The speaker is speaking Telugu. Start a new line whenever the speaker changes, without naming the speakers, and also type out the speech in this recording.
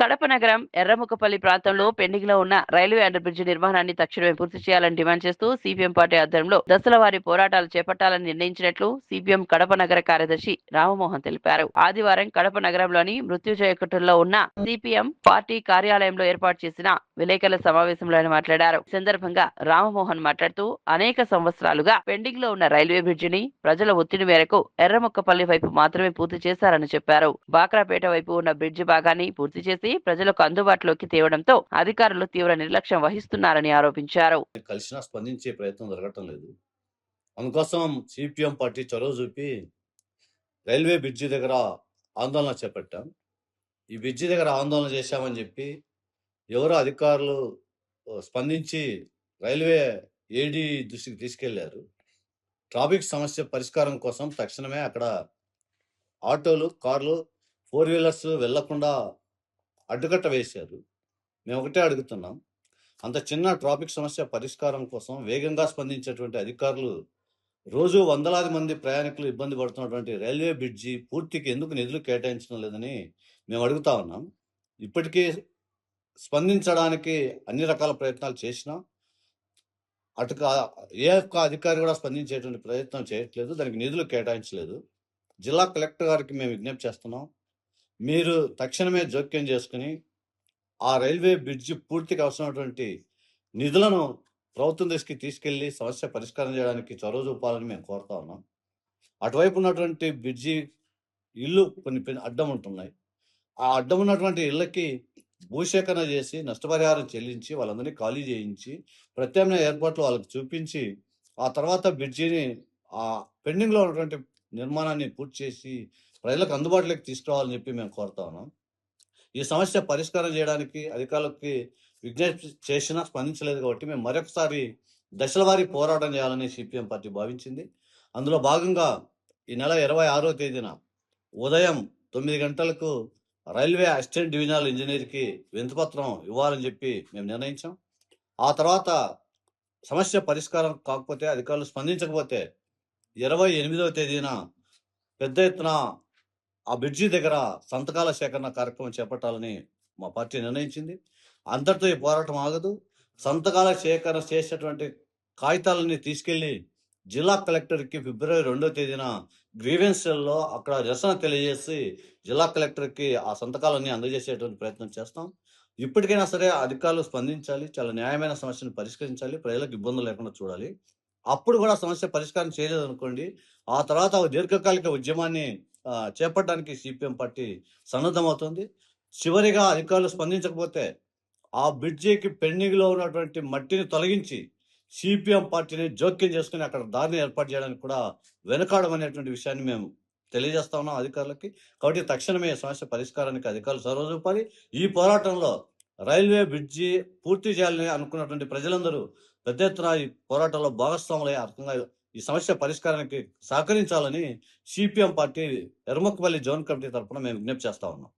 కడప నగరం ఎర్రముఖపల్లి ప్రాంతంలో పెండింగ్లో ఉన్న రైల్వే అండర్ బ్రిడ్జి నిర్మాణాన్ని తక్షణమే పూర్తి చేయాలని డిమాండ్ చేస్తూ సిపిఎం పార్టీ ఆధ్వర్యంలో దశల వారి పోరాటాలు చేపట్టాలని నిర్ణయించినట్లు సిపిఎం కడప నగర కార్యదర్శి రామమోహన్ తెలిపారు. ఆదివారం కడప నగరంలోని మృత్యుజయ కుటుంబంలో ఉన్న సిపిఎం పార్టీ కార్యాలయంలో ఏర్పాటు చేసిన విలేకరుల సమావేశంలో ఆయన మాట్లాడారు. సందర్భంగా రామమోహన్ మాట్లాడుతూ అనేక సంవత్సరాలుగా పెండింగ్లో ఉన్న రైల్వే బ్రిడ్జిని ప్రజల ఒత్తిడి మేరకు ఎర్రముక్కపల్లి వైపు మాత్రమే పూర్తి చేశారని చెప్పారు. బాక్రాపేట వైపు ఉన్న బ్రిడ్జి భాగాన్ని పూర్తి చేసి ప్రజలకు అందుబాటులోకి తేవడంతో అధికారులు తీవ్ర నిర్లక్ష్యం వహిస్తున్నారని ఆరోపించారు.
కలిసినా స్పందించే ప్రయత్నం జరగటం లేదు. అందుకోసం సిపిఎం పార్టీ చొరవ చూపి రైల్వే బ్రిడ్జి దగ్గర ఆందోళన చేపట్టాం. ఈ బ్రిడ్జి దగ్గర ఆందోళన చేశామని చెప్పి ఎవరో అధికారులు స్పందించి రైల్వే ఏడీ దృష్టికి తీసుకెళ్ళారు. ట్రాఫిక్ సమస్య పరిష్కారం కోసం తక్షణమే అక్కడ ఆటోలు కార్లు ఫోర్ వీలర్స్ వెళ్ళకుండా అడ్డుకట్ట వేశారు. మేము ఒకటే అడుగుతున్నాం. అంత చిన్న ట్రాఫిక్ సమస్య పరిష్కారం కోసం వేగంగా స్పందించేటువంటి అధికారులు రోజు వందలాది మంది ప్రయాణికులు ఇబ్బంది పడుతున్నటువంటి రైల్వే బ్రిడ్జి పూర్తికి ఎందుకు నిధులు కేటాయించడం లేదని మేము అడుగుతా ఉన్నాం. ఇప్పటికీ స్పందించడానికి అన్ని రకాల ప్రయత్నాలు చేసినా అటు ఏ ఒక్క అధికారి కూడా స్పందించేటువంటి ప్రయత్నం చేయట్లేదు. దానికి నిధులు కేటాయించలేదు. జిల్లా కలెక్టర్ గారికి మేము విజ్ఞప్తి చేస్తున్నాం. మీరు తక్షణమే జోక్యం చేసుకుని ఆ రైల్వే బ్రిడ్జి పూర్తికి అవసరమైనటువంటి నిధులను ప్రభుత్వం దృష్టికి తీసుకెళ్ళి సమస్య పరిష్కారం చేయడానికి చొరవ చూపాలని మేము కోరుతా ఉన్నాం. అటువైపు ఉన్నటువంటి బ్రిడ్జి ఇల్లు కొన్ని అడ్డం ఉంటున్నాయి ఆ అడ్డం ఉన్నటువంటి ఇళ్ళకి భూసేకరణ చేసి నష్టపరిహారం చెల్లించి వాళ్ళందరినీ ఖాళీ చేయించి ప్రత్యామ్నాయ ఏర్పాట్లు వాళ్ళకి చూపించి ఆ తర్వాత బ్రిడ్జిని ఆ పెండింగ్లో ఉన్నటువంటి నిర్మాణాన్ని పూర్తి చేసి ప్రజలకు అందుబాటులోకి తీసుకురావాలని చెప్పి మేము కోరుతా ఉన్నాం. ఈ సమస్య పరిష్కారం చేయడానికి అధికారులకి విజ్ఞప్తి చేసినా స్పందించలేదు కాబట్టి మేము మరొకసారి దశలవారీ పోరాటం చేయాలని సిపిఎం పార్టీ భావించింది. అందులో భాగంగా ఈ నెల ఇరవై ఆరో తేదీన ఉదయం తొమ్మిది గంటలకు రైల్వే అసిస్టెంట్ డివిజనల్ ఇంజనీర్కి వింతపత్రం ఇవ్వాలని చెప్పి మేము నిర్ణయించాం. ఆ తర్వాత సమస్య పరిష్కారం కాకపోతే అధికారులు స్పందించకపోతే ఇరవై ఎనిమిదవ తేదీన పెద్ద ఎత్తున ఆ బ్రిడ్జి దగ్గర సంతకాల సేకరణ కార్యక్రమం చేపట్టాలని మా పార్టీ నిర్ణయించింది. అంతటితో ఈ పోరాటం ఆగదు. సంతకాల సేకరణ చేసేటువంటి కాగితాలని తీసుకెళ్ళి జిల్లా కలెక్టర్కి ఫిబ్రవరి రెండో తేదీన గ్రీవెన్స్లో అక్కడ నిరసన తెలియజేసి జిల్లా కలెక్టర్కి ఆ సంతకాలన్నీ అందజేసేటువంటి ప్రయత్నం చేస్తాం. ఇప్పటికైనా సరే అధికారులు స్పందించాలి. చాలా న్యాయమైన సమస్యను పరిష్కరించాలి. ప్రజలకు ఇబ్బందులు లేకుండా చూడాలి. అప్పుడు కూడా సమస్య పరిష్కారం చేయలేదు అనుకోండి ఆ తర్వాత ఒక దీర్ఘకాలిక ఉద్యమాన్ని చేపట్టడానికి సిపిఎం పార్టీ సన్నద్ధమవుతుంది. చివరిగా అధికారులు స్పందించకపోతే ఆ బ్రిడ్జికి పెండింగ్లో ఉన్నటువంటి మట్టిని తొలగించి సిపిఎం పార్టీని జోక్యం చేసుకుని అక్కడ దారిని ఏర్పాటు చేయడానికి కూడా వెనకాడమనేటువంటి విషయాన్ని మేము తెలియజేస్తా ఉన్నాం అధికారులకి. కాబట్టి తక్షణమే సమస్య పరిష్కారానికి అధికారులు చొరవ ఈ పోరాటంలో రైల్వే బ్రిడ్జి పూర్తి చేయాలని అనుకున్నటువంటి ప్రజలందరూ పెద్ద ఎత్తున ఈ పోరాటంలో భాగస్వాములై అర్థంగా ఈ సమస్య పరిష్కారానికి సహకరించాలని CPM party Ermakapalli zone committee తరఫున మేము విజ్ఞప్తి చేస్తా ఉన్నాం.